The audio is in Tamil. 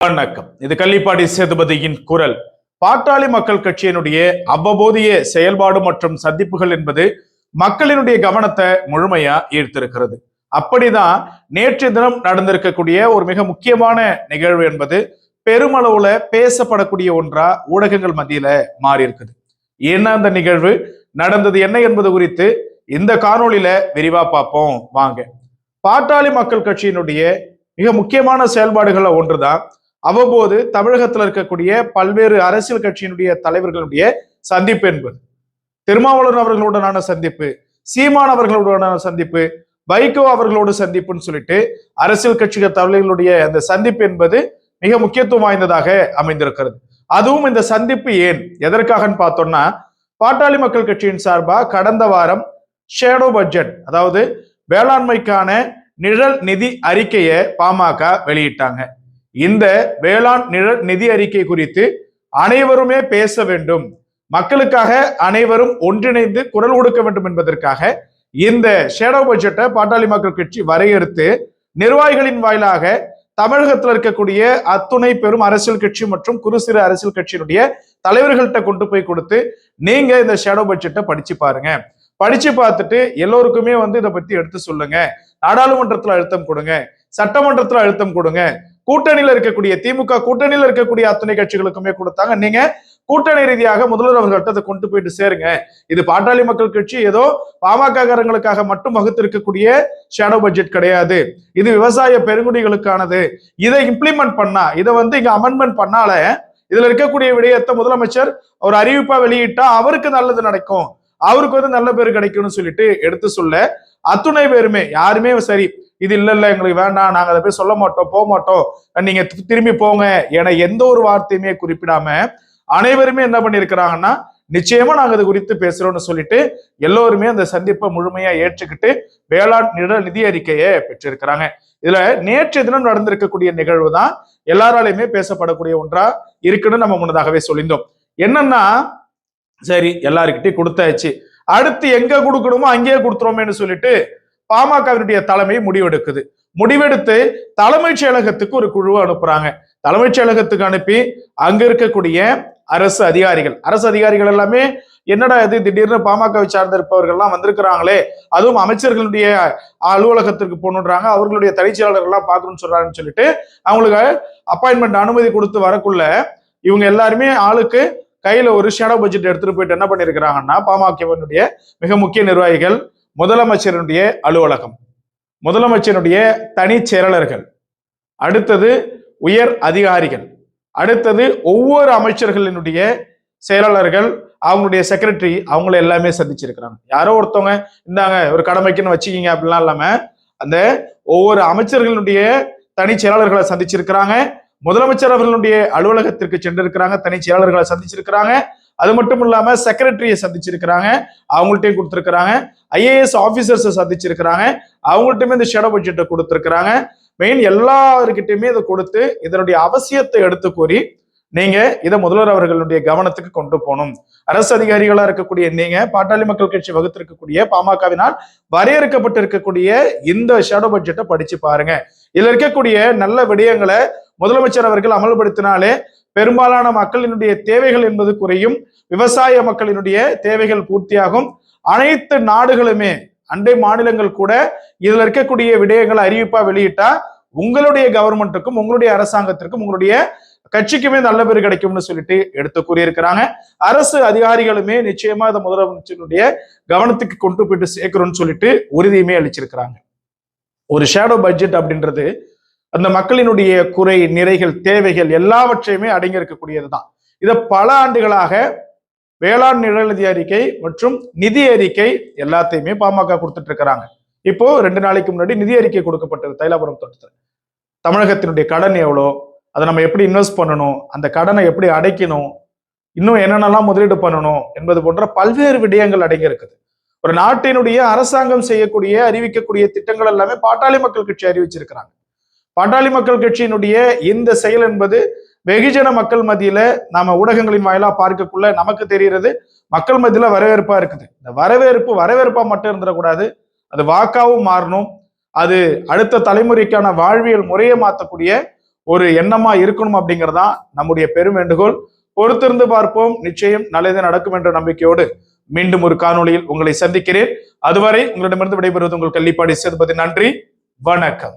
வணக்கம். இது கள்ளிப்பாடி சேதுபதியின் குரல். பாட்டாளி மக்கள் கட்சியினுடைய அவ்வப்போதைய செயல்பாடு மற்றும் சந்திப்புகள் என்பது மக்களினுடைய கவனத்தை முழுமையா ஈர்த்திருக்கிறது. அப்படிதான் நேற்று தினம் நடந்திருக்கக்கூடிய ஒரு மிக முக்கியமான நிகழ்வு என்பது பெருமளவுல பேசப்படக்கூடிய ஒன்றா ஊடகங்கள் மத்தியில மாறி இருக்குது என்ன அந்த நிகழ்வு? நடந்தது என்ன என்பது குறித்து இந்த காணொளியில விரிவா பார்ப்போம். வாங்க. பாட்டாளி மக்கள் கட்சியினுடைய மிக முக்கியமான செயல்பாடுகள்ல ஒன்றுதான் அவ்வப்போது தமிழகத்தில் இருக்கக்கூடிய பல்வேறு அரசியல் கட்சியினுடைய தலைவர்களுடைய சந்திப்பு என்பது. திருமாவளவன் அவர்களுடனான சந்திப்பு சீமான் அவர்களுடனான சந்திப்பு வைகோ அவர்களோடு சந்திப்புன்னு சொல்லிட்டு அரசியல் கட்சிகள் தலைவர்களுடைய அந்த சந்திப்பு என்பது மிக முக்கியத்துவம் வாய்ந்ததாக அமைந்திருக்கிறது. அதுவும் இந்த சந்திப்பு ஏன்? எதற்காகன்னு பார்த்தோம்னா பாட்டாளி மக்கள் கட்சியின் சார்பாக கடந்த வாரம் ஷேடோ பட்ஜெட் அதாவது வேளாண்மைக்கான நிழல் நிதி அறிக்கையை பாமக வெளியிட்டாங்க. இந்த வேளாண் நிழல் நிதி அறிக்கை குறித்து அனைவருமே பேச வேண்டும். மக்களுக்காக அனைவரும் ஒன்றிணைந்து குரல் கொடுக்க வேண்டும் என்பதற்காக இந்த ஷேடோ பட்ஜெட்டை பாட்டாளி மக்கள் கட்சி வரையறுத்து நிர்வாகிகளின் வாயிலாக தமிழகத்தில் இருக்கக்கூடிய அத்துணை பெரும் அரசியல் கட்சி மற்றும் குறு சிறு அரசியல் கட்சியினுடைய தலைவர்கள்ட்ட கொண்டு போய் கொடுத்து நீங்க இந்த ஷேடோ பட்ஜெட்டை படிச்சு பாருங்க. படிச்சு பார்த்துட்டு எல்லோருக்குமே வந்து இதை பத்தி எடுத்து சொல்லுங்க. நாடாளுமன்றத்தில் அழுத்தம் கொடுங்க. சட்டமன்றத்தில் அழுத்தம் கொடுங்க. கூட்டணியில் இருக்கக்கூடிய திமுக கூட்டணியில இருக்கக்கூடிய அத்துணை கட்சிகளுக்குமே கொடுத்தாங்க. நீங்க கூட்டணி ரீதியாக முதல்வர் அவர்கள்ட்ட அதை கொண்டு போயிட்டு சேருங்க. இது பாட்டாளி மக்கள் கட்சி ஏதோ பாமககாரங்களுக்காக மட்டும் வகுத்திருக்கக்கூடிய ஷேடோ பட்ஜெட் கிடையாது. இது விவசாய பெருங்குடிகளுக்கானது. இதை இம்ப்ளிமெண்ட் பண்ணா இதை வந்து இங்க அமெண்ட்மெண்ட் பண்ணால இதுல இருக்கக்கூடிய விடயத்தை முதலமைச்சர் ஒரு அறிவிப்பா வெளியிட்டா அவருக்கு நல்லது நடக்கும். அவருக்கு வந்து நல்ல பேர் கிடைக்கும்னு சொல்லிட்டு எடுத்து சொல்ல அத்துணை பேருமே யாருமே சரி இது இல்லை இல்லை எங்களுக்கு வேண்டாம். நாங்கள் அதை போய் சொல்ல மாட்டோம் போக மாட்டோம். நீங்க திரும்பி போங்க. என எந்த ஒரு வார்த்தையுமே குறிப்பிடாம அனைவருமே என்ன பண்ணியிருக்கிறாங்கன்னா நிச்சயமா நாங்க இது குறித்து பேசுறோம்னு சொல்லிட்டு எல்லோருமே அந்த சந்திப்பை முழுமையா ஏற்றுக்கிட்டு வேளாண் நில நிதி அறிக்கையை பெற்றிருக்கிறாங்க. இதுல நேற்று தினம் நடந்திருக்கக்கூடிய நிகழ்வு தான் எல்லாராலையுமே பேசப்படக்கூடிய ஒன்றா இருக்குன்னு நம்ம முன்னதாகவே சொல்லியிருந்தோம். என்னன்னா சரி எல்லாருக்கிட்டையும் கொடுத்தாச்சு. அடுத்து எங்க கொடுக்கணுமோ அங்கேயே கொடுத்துருவோமேன்னு சொல்லிட்டு பாமகவினுடைய தலைமை முடிவெடுக்குது. முடிவெடுத்து தலைமைச் செயலகத்துக்கு ஒரு குழுவை அனுப்புறாங்க. தலைமைச் செயலகத்துக்கு அனுப்பி அங்க இருக்கக்கூடிய அரசு அதிகாரிகள் அரசு அதிகாரிகள் எல்லாமே என்னடா இது திடீர்னு பாமகவை சார்ந்திருப்பவர்கள்லாம் வந்திருக்கிறாங்களே அதுவும் அமைச்சர்களுடைய அலுவலகத்திற்கு போகணுன்றாங்க அவர்களுடைய தனிச்செயலாளர்கள்லாம் பார்க்கணும்னு சொல்றாங்கன்னு சொல்லிட்டு அவங்களுக்கு அப்பாயின்மெண்ட் அனுமதி கொடுத்து வரக்குள்ள இவங்க எல்லாருமே ஆளுக்கு கையில ஒரு ஷேடோ பட்ஜெட் எடுத்துட்டு போயிட்டு என்ன பண்ணிருக்கிறாங்கன்னா பாமகவினுடைய மிக முக்கிய நிர்வாகிகள் முதலமைச்சருடைய அலுவலகம் முதலமைச்சருடைய தனி செயலாளர்கள் அடுத்தது உயர் அதிகாரிகள் அடுத்தது ஒவ்வொரு அமைச்சர்களினுடைய செயலாளர்கள் அவங்களுடைய செக்ரட்டரி அவங்கள எல்லாமே சந்திச்சிருக்கிறாங்க. யாரோ ஒருத்தவங்க இந்தாங்க ஒரு கடமைக்குன்னு வச்சுக்கிங்க அப்படிலாம் இல்லாம அந்த ஒவ்வொரு அமைச்சர்களுடைய தனி செயலாளர்களை சந்திச்சிருக்கிறாங்க. முதலமைச்சர் அவர்களுடைய அலுவலகத்திற்கு சென்றிருக்கிறாங்க தனி செயலாளர்களை சந்திச்சிருக்கிறாங்க. அது மட்டும் இல்லாம செக்ரட்டரியை சந்திச்சிருக்கிறாங்க. அவங்கள்ட்டையும் கொடுத்துருக்கிறாங்க. ஐஏஎஸ் ஆபீசர்ஸை சந்திச்சிருக்கிறாங்க. அவங்கள்ட்டுமே இந்த ஷேடோ பட்ஜெட்டை கொடுத்துருக்கிறாங்க. மெயின் எல்லாருக்கிட்டையுமே இதை கொடுத்து இதனுடைய அவசியத்தை எடுத்து கூறி நீங்க இதை முதல்வர் அவர்களுடைய கவனத்துக்கு கொண்டு போகணும். அரசு அதிகாரிகளா இருக்கக்கூடிய நீங்க பாட்டாளி மக்கள் கட்சி வகுத்திருக்கக்கூடிய பாமகவினால் வரையறுக்கப்பட்டு இருக்கக்கூடிய இந்த ஷேடோ பட்ஜெட்டை படிச்சு பாருங்க. இதுல இருக்கக்கூடிய நல்ல விடயங்களை முதலமைச்சர் அவர்கள் அமல்படுத்தினாலே பெரும்பாலான மக்களினுடைய தேவைகள் என்பது குறையும். விவசாய மக்களினுடைய தேவைகள் பூர்த்தியாகும். அனைத்து நாடுகளுமே அண்டை மாநிலங்கள் கூட இதுல இருக்கக்கூடிய விடயங்களை அறிவிப்பா வெளியிட்டா உங்களுடைய கவர்மெண்ட்டுக்கும் உங்களுடைய அரசாங்கத்திற்கும் உங்களுடைய கட்சிக்குமே நல்ல பேர் கிடைக்கும்னு சொல்லிட்டு எடுத்து கூறியிருக்கிறாங்க. அரசு அதிகாரிகளுமே நிச்சயமா இதை முதலமைச்சருடைய கவனத்துக்கு கொண்டு போயிட்டு சேர்க்கிறோம்னு சொல்லிட்டு உறுதியுமே அளிச்சிருக்கிறாங்க. ஒரு ஷேடோ பட்ஜெட் அப்படின்றது அந்த மக்களினுடைய குறை நிறைகள் தேவைகள் எல்லாவற்றையுமே அடங்கியிருக்கக்கூடியது தான் இதை பல ஆண்டுகளாக வேளாண் நிழநிதி அறிக்கை மற்றும் நிதி அறிக்கை எல்லாத்தையுமே பாமக கொடுத்துட்டு இருக்கிறாங்க இப்போ ரெண்டு நாளைக்கு முன்னாடி நிதி அறிக்கை கொடுக்கப்பட்டது தைலாபுரம் தோட்டத்தில். தமிழகத்தினுடைய கடன் எவ்வளோ? அதை நம்ம எப்படி இன்வெஸ்ட் பண்ணணும்? அந்த கடனை எப்படி அடைக்கணும்? இன்னும் என்னென்னலாம் முதலீடு பண்ணணும்? என்பது போன்ற பல்வேறு விடயங்கள் அடங்கி இருக்குது ஒரு நாட்டினுடைய அரசாங்கம் செய்யக்கூடிய அறிவிக்கக்கூடிய திட்டங்கள் எல்லாமே பாட்டாளி மக்கள் கட்சி அறிவிச்சிருக்கிறாங்க. பாட்டாளி மக்கள் கட்சியினுடைய இந்த செயல் என்பது வெகுஜன மக்கள் மத்தியில நாம ஊடகங்களின் வாயிலா பார்க்கக்குள்ள நமக்கு தெரிகிறது. மக்கள் மத்தியில வரவேற்பா இருக்குது. இந்த வரவேற்பு வரவேற்பா மட்டும் இருந்துடக்கூடாது. அது வாக்காவும் மாறணும். அது அடுத்த தலைமுறைக்கான வாழ்வியல் முறையை மாற்றக்கூடிய ஒரு எண்ணமா இருக்கணும் அப்படிங்கறதா நம்முடைய பெரும் வேண்டுகோள். பொறுத்திருந்து பார்ப்போம். நிச்சயம் நல்லதே நடக்கும் என்ற நம்பிக்கையோடு மீண்டும் ஒரு காணொளியில் உங்களை சந்திக்கிறேன். அதுவரை உங்களிடமிருந்து விடைபெறுவது உங்கள் கள்ளிப்பாடி சேதுபதி. நன்றி. வணக்கம்.